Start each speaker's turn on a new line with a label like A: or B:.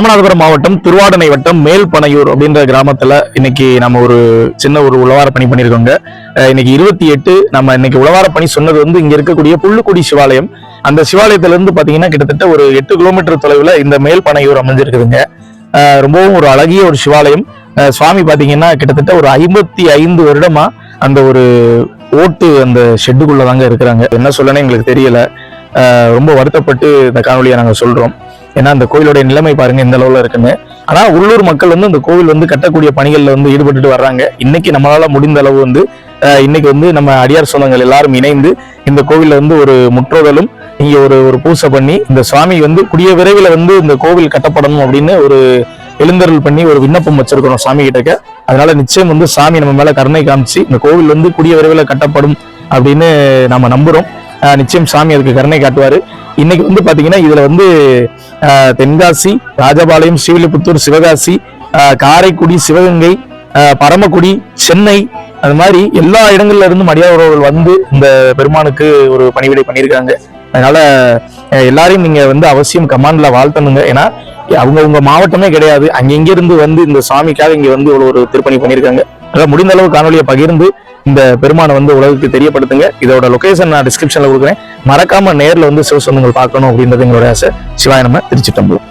A: ராமநாதபுரம் மாவட்டம் திருவாடனை வட்டம் மேல்பனையூர் அப்படின்ற கிராமத்துல இன்னைக்கு நம்ம ஒரு சின்ன ஒரு உழவார பணி பண்ணியிருக்கோங்க. இன்னைக்கு இருபத்தி எட்டு நம்ம இன்னைக்கு உழவார பணி சொன்னது வந்து இங்க இருக்கக்கூடிய புள்ளுக்குடி சிவாலயம். அந்த சிவாலயத்துல இருந்து பாத்தீங்கன்னா கிட்டத்தட்ட ஒரு எட்டு கிலோமீட்டர் தொலைவுல இந்த மேல்பனையூர் அமைஞ்சிருக்குதுங்க. அஹ் ரொம்பவும் ஒரு அழகிய ஒரு சிவாலயம். சுவாமி பாத்தீங்கன்னா கிட்டத்தட்ட ஒரு ஐம்பத்தி ஐந்து வருடமா அந்த ஒரு ஓட்டு அந்த ஷெட்டுக்குள்ள தாங்க இருக்கிறாங்க. என்ன சொல்லணும்னு எங்களுக்கு தெரியல. ரொம்ப வருத்தப்பட்டு இந்த காணொலியை நாங்க சொல்றோம். ஏன்னா அந்த கோயிலுடைய நிலைமை பாருங்க இந்த அளவுல இருக்குன்னு. ஆனா உள்ளூர் மக்கள் வந்து இந்த கோவில் வந்து கட்டக்கூடிய பணிகள்ல வந்து ஈடுபட்டுட்டு வர்றாங்க. இன்னைக்கு நம்மளால முடிந்த அளவு வந்து இன்னைக்கு வந்து நம்ம அடியார் சொந்தங்கள் எல்லாரும் இணைந்து இந்த கோவில்ல வந்து ஒரு முற்றோதலும் இங்க ஒரு ஒரு பூசை பண்ணி இந்த சுவாமி வந்து கூடிய விரைவில் வந்து இந்த கோவில் கட்டப்படணும் அப்படின்னு ஒரு எழுந்தருள் பண்ணி ஒரு விண்ணப்பம் வச்சிருக்கிறோம் சாமி கிட்டக்க அதனால நிச்சயம் வந்து சாமி நம்ம மேல கருணை காமிச்சு இந்த கோவில் வந்து கூடிய விரைவில் கட்டப்படும் அப்படின்னு நம்ம நம்புறோம். நிச்சயம் சாமி அதுக்கு கருணை காட்டுவார். இன்னைக்கு வந்து பார்த்தீங்கன்னா இதில் வந்து தென்காசி ராஜபாளையம் ஸ்ரீவில்லிபுத்தூர் சிவகாசி காரைக்குடி சிவகங்கை பரமக்குடி சென்னை அது மாதிரி எல்லா இடங்கள்ல இருந்தும் அடியாரவர்கள் வந்து இந்த பெருமானுக்கு ஒரு பணிவிடை பண்ணியிருக்காங்க. அதனால எல்லாரையும் நீங்க வந்து அவசியம் கமாண்ட்ல வாழ்த்தணுங்க. ஏன்னா அவங்க உங்க மாவட்டமே கிடையாது. அங்கங்க வந்து இந்த சாமிக்காக இங்க வந்து ஒரு திருப்பணி பண்ணியிருக்காங்க. அதான் முடிந்த அளவு காணொலியை பகிர்ந்து இந்த பெருமானை வந்து உலகுக்கு தெரியப்படுத்துங்க. இதோட லொகேஷன் நான் டிஸ்கிரிப்ஷன்ல கொடுக்குறேன். மறக்காம நேர்ல வந்து சிவசொந்தங்கள் பார்க்கணும் அப்படின்றது எங்களோட ஆசை. சிவாய நம்ம திருச்சிட்டம்பலம்